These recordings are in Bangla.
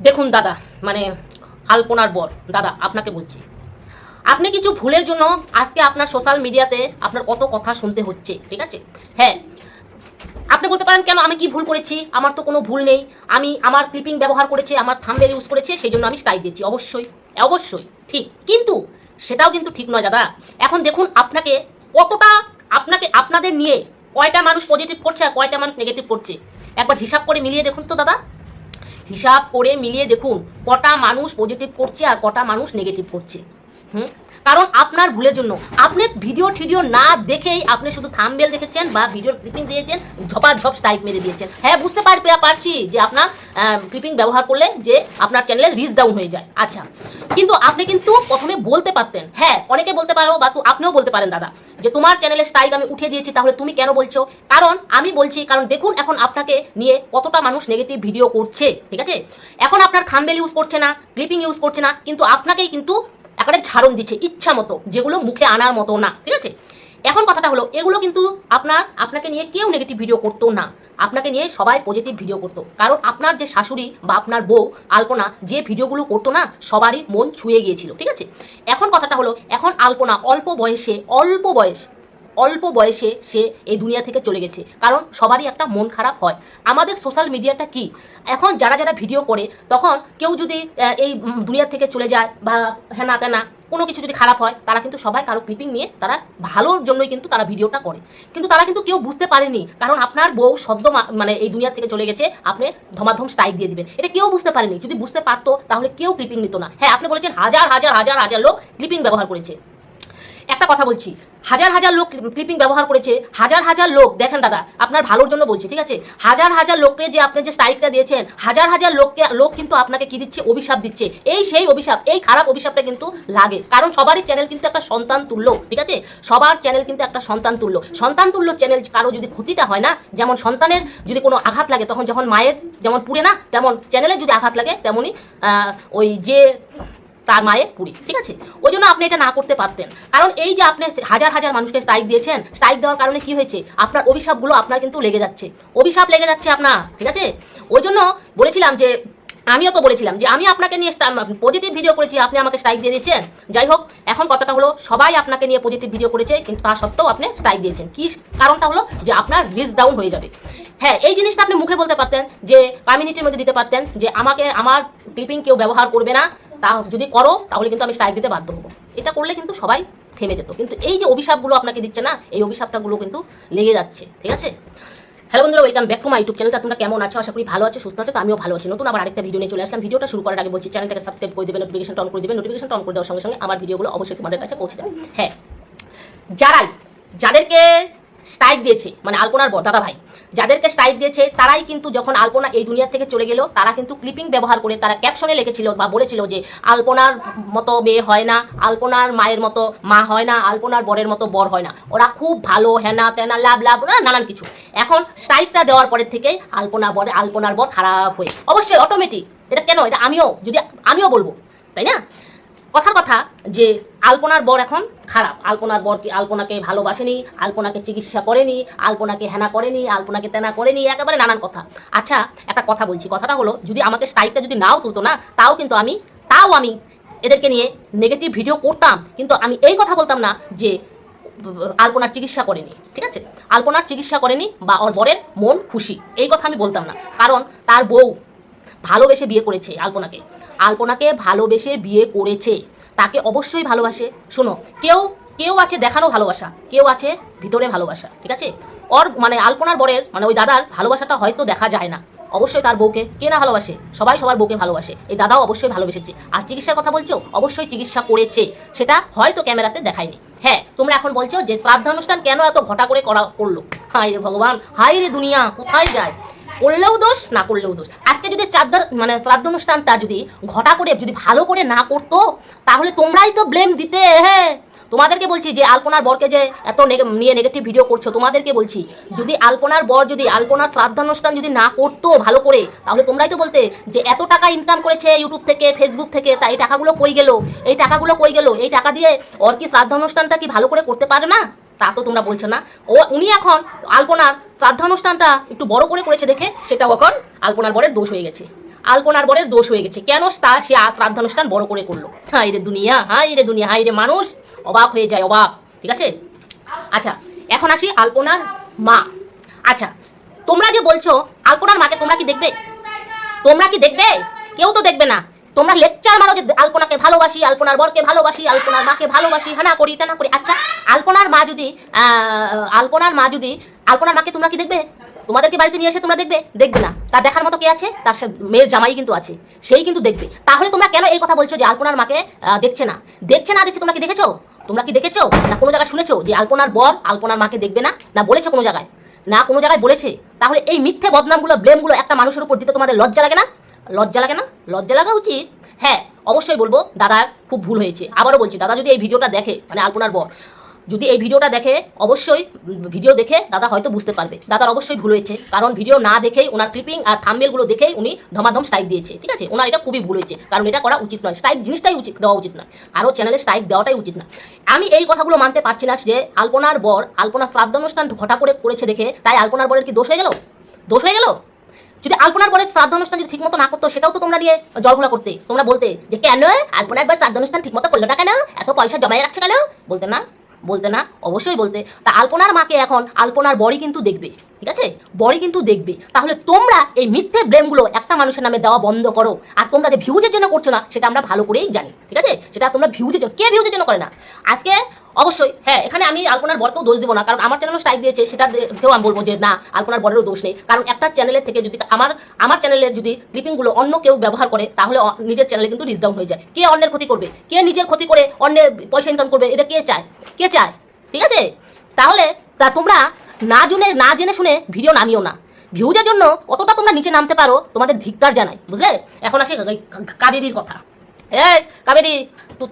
দেখুন দাদা মানে আলপনার বর, দাদা, আপনাকে বলছি। আপনি কিছু ভুলের জন্য আজকে আপনার সোশ্যাল মিডিয়াতে আপনার কত কথা শুনতে হচ্ছে, ঠিক আছে? হ্যাঁ আপনি বলতে পারেন কেন আমি কি ভুল করেছি? আমার তো কোনো ভুল নেই। আমি আমার ক্লিপিং ব্যবহার করেছে, আমার থাম্বেল ইউজ করেছে, সেই জন্য আমি স্ট্রাইক দিচ্ছি অবশ্যই অবশ্যই, ঠিক। কিন্তু সেটাও কিন্তু ঠিক নয় দাদা। এখন দেখুন আপনাকে কতটা, আপনাকে, আপনাদের নিয়ে কয়টা মানুষ পজিটিভ করছে আর কয়টা মানুষ নেগেটিভ করছে। একবার হিসাব করে মিলিয়ে দেখুন তো দাদা। হিসাব করে মিলিয়ে দেখুন কটা মানুষ পজিটিভ করছে আর কটা মানুষ নেগেটিভ করছে। হুম? কারণ আপনার ভুলের জন্য। আপনি ভিডিও ঠিডিও না দেখেই আপনি শুধু থাম্বেল দেখেছেন বা ভিডিওর ক্লিপিং দিয়েছেন, ঝপা ঝপ স্টাইপ মেরে দিয়েছেন। হ্যাঁ বুঝতে পার পারছি যে আপনার ক্লিপিং ব্যবহার করলে যে আপনার চ্যানেলের রিচ ডাউন হয়ে যায়। আচ্ছা কিন্তু আপনি কিন্তু প্রথমে বলতে পারতেন। হ্যাঁ অনেকে বলতে পারো বা আপনিও বলতে পারেন, দাদা, যে তোমার চ্যানেলের স্ট্রাইক আমি উঠিয়ে দিয়েছি, তাহলে তুমি কেন বলছো? কারণ আমি বলছি, কারণ দেখুন এখন আপনাকে নিয়ে কতটা মানুষ নেগেটিভ ভিডিও করছে, ঠিক আছে? এখন আপনার থাম্বেল ইউজ করছে না ক্লিপিং ইউজ করছে না, কিন্তু আপনাকেই কিন্তু একেবারে ঝাড়ন দিচ্ছে ইচ্ছা মতো, যেগুলো মুখে আনার মতো না, ঠিক আছে? এখন কথাটা হলো, এগুলো কিন্তু আপনার, আপনাকে নিয়ে কেউ নেগেটিভ ভিডিও করতো না। আপনাকে নিয়ে সবাই পজিটিভ ভিডিও করতো। কারণ আপনার যে শাশুড়ি বা আপনার বউ, আলপনা, যে ভিডিওগুলো করতো না, সবারই মন ছুঁয়ে গিয়েছিল, ঠিক আছে? এখন কথাটা হলো, এখন আলপনা অল্প বয়সে, অল্প বয়স অল্প বয়সে সে এই দুনিয়া থেকে চলে গেছে। কারণ সবারই একটা মন খারাপ হয়। আমাদের সোশ্যাল মিডিয়াটা কি? এখন যারা যারা ভিডিও করে, তখন কেউ যদি এই দুনিয়া থেকে চলে যায় বা হ্যানা তেনা, কোনো কিছু যদি খারাপ হয়, তারা কিন্তু সবাই কারও ক্লিপিং নিয়ে তারা ভালোর জন্যই কিন্তু তারা ভিডিওটা করে। কিন্তু তারা কিন্তু কেউ বুঝতে পারেনি। কারণ আপনার বউ সদ্য মানে এই দুনিয়া থেকে চলে গেছে, আপনি ধমাধম স্ট্রাইক দিয়ে দিবেন। এটা কেউ বুঝতে পারেনি। যদি বুঝতে পারতো, তাহলে কেউ ক্লিপিং নিত না। হ্যাঁ আপনি বলেছেন হাজার হাজার হাজার হাজার লোক ক্লিপিং ব্যবহার করেছে। একটা কথা বলছি হাজার হাজার লোক ক্লিপিং ব্যবহার করেছে, হাজার হাজার লোক, দেখেন দাদা, আপনার ভালোর জন্য বলছি, ঠিক আছে? হাজার হাজার লোককে যে আপনি যে স্ট্রাইকটা দিয়েছেন, হাজার হাজার লোককে, লোক কিন্তু আপনাকে কি দিচ্ছে? অভিশাপ দিচ্ছে। এই সেই অভিশাপ, এই খারাপ অভিশাপটা কিন্তু লাগে। কারণ সবারই চ্যানেল কিন্তু একটা সন্তান তুল্য, ঠিক আছে? সবার চ্যানেল কিন্তু একটা সন্তান তুল্য। সন্তান তুল্য চ্যানেল কারও যদি ক্ষতিটা হয় না, যেমন সন্তানের যদি কোনো আঘাত লাগে, তখন যখন মায়ের যেমন পুড়ে না, তেমন চ্যানেলে যদি আঘাত লাগে, তেমনই ওই যে তার মায়ের পুরী, ঠিক আছে? ওই জন্য আপনি এটা না করতে পারতেন। কারণ এই যে আপনি হাজার হাজার মানুষকে স্ট্রাইক দিয়েছেন স্ট্রাইক দেওয়ার কারণে কি হয়েছে? আপনার অভিশাপগুলো আপনার কিন্তু লেগে যাচ্ছে। অভিশাপ লেগে যাচ্ছে আপনার, ঠিক আছে? ওই জন্য বলেছিলাম যে, আমিও তো বলেছিলাম যে, আমি আপনাকে নিয়ে পজিটিভ ভিডিও করেছি, আপনি আমাকে স্ট্রাইক দিয়ে দিয়েছেন। যাই হোক, এখন কথাটা হলো, সবাই আপনাকে নিয়ে পজিটিভ ভিডিও করেছে, কিন্তু তা সত্ত্বেও আপনি স্ট্রাইক দিয়েছেন। কি কারণটা হলো? যে আপনার রিচ ডাউন হয়ে যাবে। হ্যাঁ এই জিনিসটা আপনি মুখে বলতে পারতেন যে, কমিউনিটির মধ্যে দিতে পারতেন যে, আমাকে, আমার ক্লিপিং কেউ ব্যবহার করবে না। তা যদি করো, তাহলে কিন্তু আমি স্ট্রাইক দিতে বাধ্য হব। এটা করলে কিন্তু সবাই থেমে যেত। কিন্তু এই যে অভিশাপগুলো আপনাকে দিচ্ছে না, এই অভিশাপটাগুলো কিন্তু লেগে যাচ্ছে, ঠিক আছে? হ্যালো বন্ধুরা welcome back to my YouTube চ্যানেলটা তোমরা কেমন আছো? আশা করি ভালো আছো, সুস্থ আছো, তো আমিও ভালো আছি। নতুন আবার আরেকটা ভিডিও নিয়ে চলে আসলাম। ভিডিওটা শুরু করার আগে বলছি চ্যানেলটাকে সাবস্ক্রাইব করে দেবেন নোটিফিকেশন অন করে দেবেন নোটিফিকেশন অন করে দেওয়ার সঙ্গে সঙ্গে আমার ভিডিওগুলো অবশ্যই তোমাদের কাছে পৌঁছে যাবে। হ্যাঁ যারাই, যাদেরকে স্ট্রাইক দিয়েছে মানে আলপনার বর দাদা ভাই যাদেরকে স্ট্রাইক দিয়েছে, তারাই কিন্তু যখন আলপনা এই দুনিয়া থেকে চলে গেল, তারা কিন্তু ক্লিপিং ব্যবহার করে তারা ক্যাপশনে লিখেছিল বা বলেছিল যে, আলপনার মতো মেয়ে হয় না, আলপনার মায়ের মতো মা হয় না, আলপনার বরের মতো বর হয় না। ওরা খুব ভালো, হেনা তেনা, লাভ লাভ, না, নানান কিছু। এখন স্ট্রাইকটা দেওয়ার পরের থেকেই আলপনা বরে, আলপনার বর খারাপ হয়ে অবশ্যই অটোমেটিক এটা কেন? এটা আমিও, যদি আমিও বলব, তাই না? কথার কথা যে আলপনার বর এখন খারাপ। আলপনার বর কি আলপনাকে ভালোবাসেনি, আলপনাকে চিকিৎসা করেনি, আলপনাকে হেনা করেনি, আলপনাকে তেনা করেনি, একেবারে নানান কথা। আচ্ছা একটা কথা বলছি। কথাটা হলো, যদি আমাকে স্ট্রাইকটা যদি নাও তুলতো না, তাও কিন্তু আমি, তাও আমি এদেরকে নিয়ে নেগেটিভ ভিডিও করতাম। কিন্তু আমি এই কথা বলতাম না যে, আলপনার চিকিৎসা করেনি, ঠিক আছে? আলপনার চিকিৎসা করেনি বা ওর বরের মন খুশি, এই কথা আমি বলতাম না। কারণ তার বউ ভালোবেসে বিয়ে করেছে আলপনাকে। আলপনাকে ভালোবেসে বিয়ে করেছে। তাকে অবশ্যই ভালোবাসে। শোনো, কেউ কেউ আছে দেখানো ভালোবাসা, কেউ আছে ভিতরে ভালোবাসা, ঠিক আছে? ওর মানে আলপনার বরের মানে ওই দাদার ভালোবাসাটা হয়তো দেখা যায় না। অবশ্যই তার বউকে কে না ভালোবাসে, সবাই সবার বউকে ভালোবাসে। এই দাদাও অবশ্যই ভালোবেসেছে। আর চিকিৎসার কথা বলছো? অবশ্যই চিকিৎসা করেছে। সেটা হয়তো ক্যামেরাতে দেখায়নি। হ্যাঁ তোমরা এখন বলছো যে শ্রাদ্ধানুষ্ঠান কেন এত ঘটা করে করা করল? হাই রে ভগবান হাই রে দুনিয়া, কোথায় যায়? করলেও দোষ, না করলেও দোষ? যদি মানে শ্রাদ্ধ অনুষ্ঠানটা যদি ঘটা করে, যদি ভালো করে না করতো, তাহলে তোমরাই তো ব্লেম দিতে হ্যাঁ? তোমাদেরকে বলছি যে আলপনার বরকে যে এত নিয়ে নেগেটিভ ভিডিও করছ, তোমাদেরকে বলছি, যদি আলপনার বর, যদি আলপনার শ্রাদ্ধানুষ্ঠান যদি না করতো ভালো করে, তাহলে তোমরাই তো বলতে যে এত টাকা ইনকাম করেছে ইউটিউব থেকে ফেসবুক থেকে, তা এই টাকাগুলো কই গেল? এই টাকাগুলো কই গেল? এই টাকা দিয়ে ওর কি শ্রাদ্ধানুষ্ঠানটা কি ভালো করে করতে পারে না? তা তো তোমরা বলছো না। ও, উনি এখন আলপনার শ্রাদ্ধানুষ্ঠানটা একটু বড় করে করেছে দেখে, সেটা এখন আলপনার বরের দোষ হয়ে গেছে। আলপনার বরের দোষ হয়ে গেছে। কেন তা সে শ্রাদ্ধানুষ্ঠান বড় করে করল? হাই রে দুনিয়া হাই রে দুনিয়া হাই রে মানুষ, অবাক হয়ে যায়, অবাক। ঠিক আছে? আচ্ছা এখন আসি আলপনার মা। আচ্ছা তোমরা যে বলছো আলপনার মাকে তোমরা কি দেখবে? তোমরা কি দেখবে? কেউ তো দেখবে না। তোমরা লেকচার মারো যে আলপনাকে ভালোবাসি, আলপনার বরকে ভালোবাসি, আলপনার মাকে ভালোবাসি হ্যাঁ না করি তা না করি। আচ্ছা আলপনার মা যদি আলপনার মা যদি, আলপনার মাকে তোমরা কি দেখবে? তোমাদেরকে বাড়িতে নিয়ে এসে তোমরা দেখবে? দেখবে না। তার দেখার মতো কে আছে? তার মেয়ের জামাই কিন্তু আছে। সেই কিন্তু দেখবে। তাহলে তোমরা কেন এই কথা বলছো যে আলপনার মাকে দেখছে না? দেখছে না দেখছে, তোমরা কি দেখেছ? তোমরা কি দেখেছ? না কোনো জায়গায় শুনেছো যে আলপনার বর আলপনার মাকে দেখবে না? না বলেছে কোনো জায়গায়? না কোনো জায়গায় বলেছে? তাহলে এই মিথ্যে বদনামগুলো, ব্লেমগুলো একটা মানুষের উপর দিতে তোমাদের লজ্জা লাগে না? লজ্জা লাগে না? লজ্জা লাগা উচিত? হ্যাঁ অবশ্যই বলব, দাদার খুব ভুল হয়েছে। আবারও বলছি, দাদা যদি এই ভিডিওটা দেখে মানে আলপনার বর, যদি এই ভিডিওটা দেখে, অবশ্যই ভিডিও দেখে দাদা হয়তো বুঝতে পারবে। দাদার অবশ্যই ভুল হয়েছে। কারণ ভিডিও না দেখেই, ওনার ক্লিপিং আর থাম্বেলগুলো দেখেই উনি ধমাধম স্ট্রাইক দিয়েছে, ঠিক আছে? ওনার এটা খুবই ভুল হয়েছে। কারণ এটা করা উচিত নয়। স্ট্রাইক জিনিসটাই উচিত, দেওয়া উচিত নয়। আরও চ্যানেলে স্ট্রাইক দেওয়াটাই উচিত না আমি এই কথাগুলো মানতে পারছি না যে আলপনার বর আলপনার শ্রাদ্ধ অনুষ্ঠান ঘটা করে করেছে দেখে, তাই আলপনার বরের কি দোষ হয়ে গেল? দোষ হয়ে গেল? যদি আলপনার পরে শ্রাদ্ধ অনুষ্ঠান যদি ঠিকমতো না করতো, সেটাও তো তোমরা নিয়ে জলঘোলা করতে। তোমরা বলতে যে কেন আলপনার পর শ্রাদ্ধ অনুষ্ঠান ঠিকমতো করল না কেন? এত পয়সা জমায় রাখছে কেন? বলতে না বলতে না, অবশ্যই বলতে। তা আলপনার মাকে এখন আলপনার বড়ি কিন্তু দেখবে, ঠিক আছে? বড়ি কিন্তু দেখবে। তাহলে তোমরা এই মিথ্যে ব্লেমগুলো একটা মানুষের নামে দেওয়া বন্ধ করো। আর তোমরা যে ভিউজের জন্য করছ না, সেটা আমরা ভালো করেই জানি, ঠিক আছে? সেটা তোমরা ভিউজের জন্য, কে ভিউজের জন্য করে না? আজকে অবশ্যই হ্যাঁ এখানে আমি আলপনার বরকেও দোষ দিব না, কারণ আমার চ্যানেলও স্ট্রাইক দিয়েছে, সেটা কেউ আমি বলব যে না, আলপনার বরেরও দোষ নেই। কারণ একটা চ্যানেলের থেকে যদি আমার আমার চ্যানেলের যদি ক্লিপিংগুলো অন্য কেউ ব্যবহার করে, তাহলে নিজের চ্যানেলে কিন্তু রিচ ডাউন হয়ে যায়। কে অন্যের ক্ষতি করবে? কে নিজের ক্ষতি করে অন্যের পয়সা ইনকাম করবে? এটা কে চায়? কে চায়? ঠিক আছে? তাহলে, তা তোমরা না জুনে, না জেনে শুনে ভিডিও নামিও না। ভিউজের জন্য কতটা তোমরা নিচে নামতে পারো, তোমাদের ধিক্কার জানাই, বুঝলে? এখন আসে কা- কা- কথা। কাবেরী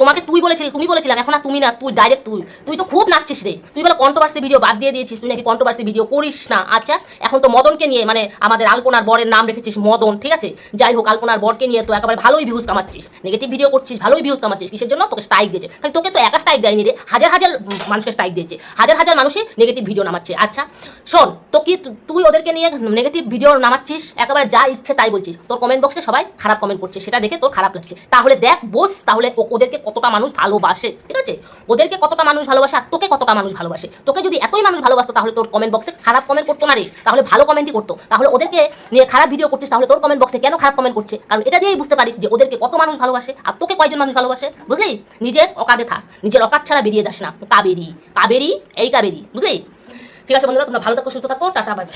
তোমাকে তুই বলেছিলি, তুমি বলেছিলাম, এখন আর তুমি না, তুই ডাইরেক্ট তুই। তুই তো খুব নাচছিস রে। তুই বলে কন্ট্রোভার্সি ভিডিও বাদ দিয়ে দিয়েছিস, তুই নাকি কন্ট্রোভার্সি ভিডিও করিস না। আচ্ছা এখন তো মদনকে নিয়ে মানে আমাদের আলপনার বরের নাম রেখেছিস মদন, ঠিক আছে? যাই হোক, আলপনার বরকে নিয়ে তো একেবারে ভালোই ভিউজ কামাচ্ছিস। নেগেটিভ ভিডিও করছিস, ভালোই ভিউজ কামাচ্ছিস। কিসের জন্য? তোকে স্ট্রাইক দিয়েছে। খালি তোকে তো একা স্ট্রাইক দেয়নি রে। হাজার হাজার মানুষকে স্ট্রাইক দিয়েছে। হাজার হাজার মানুষই নেগেটিভ ভিডিও নামাচ্ছে। আচ্ছা শোন, তো কি তুই ওদেরকে নিয়ে নেগেটিভ ভিডিও নামাচ্ছিস? একেবারে যা ইচ্ছে তাই বলছিস। তোর কমেন্ট বক্সে সবাই খারাপ কমেন্ট করছে। সেটা দেখে তোর খারাপ লাগছে। তাহলে দেখ, বোস তাহলে ওদেরকে কতটা মানুষ ভালোবাসে, ঠিক আছে? ওদেরকে কতটা মানুষ ভালোবাসে আর তোকে কতটা মানুষ ভালোবাসে? তোকে যদি এতই মানুষ ভালোবাসতো, তাহলে তোর কমেন্ট বক্সে খারাপ কমেন্ট করতো না রে। তাহলে ভালো কমেন্টই করতো। তাহলে ওদেরকে নিয়ে খারাপ ভিডিও করছিস, তাহলে তোর কমেন্ট বক্সে কেন খারাপ কমেন্ট করছে? কারণ এটা দিয়েই বুঝতে পারিস যে ওদেরকে কত মানুষ ভালোবাসে আর তোকে কয়জন মানুষ ভালোবাসে, বুঝলি? নিজের অকাদে থাক। নিজের অকাত ছাড়া বেরিয়ে যাস না। কাবেরি কাবেরি এই কাবেরি বুঝলি? ঠিক আছে বন্ধুরা, তোমরা ভালো থাকো, সুস্থ থাকো, টাটা বাই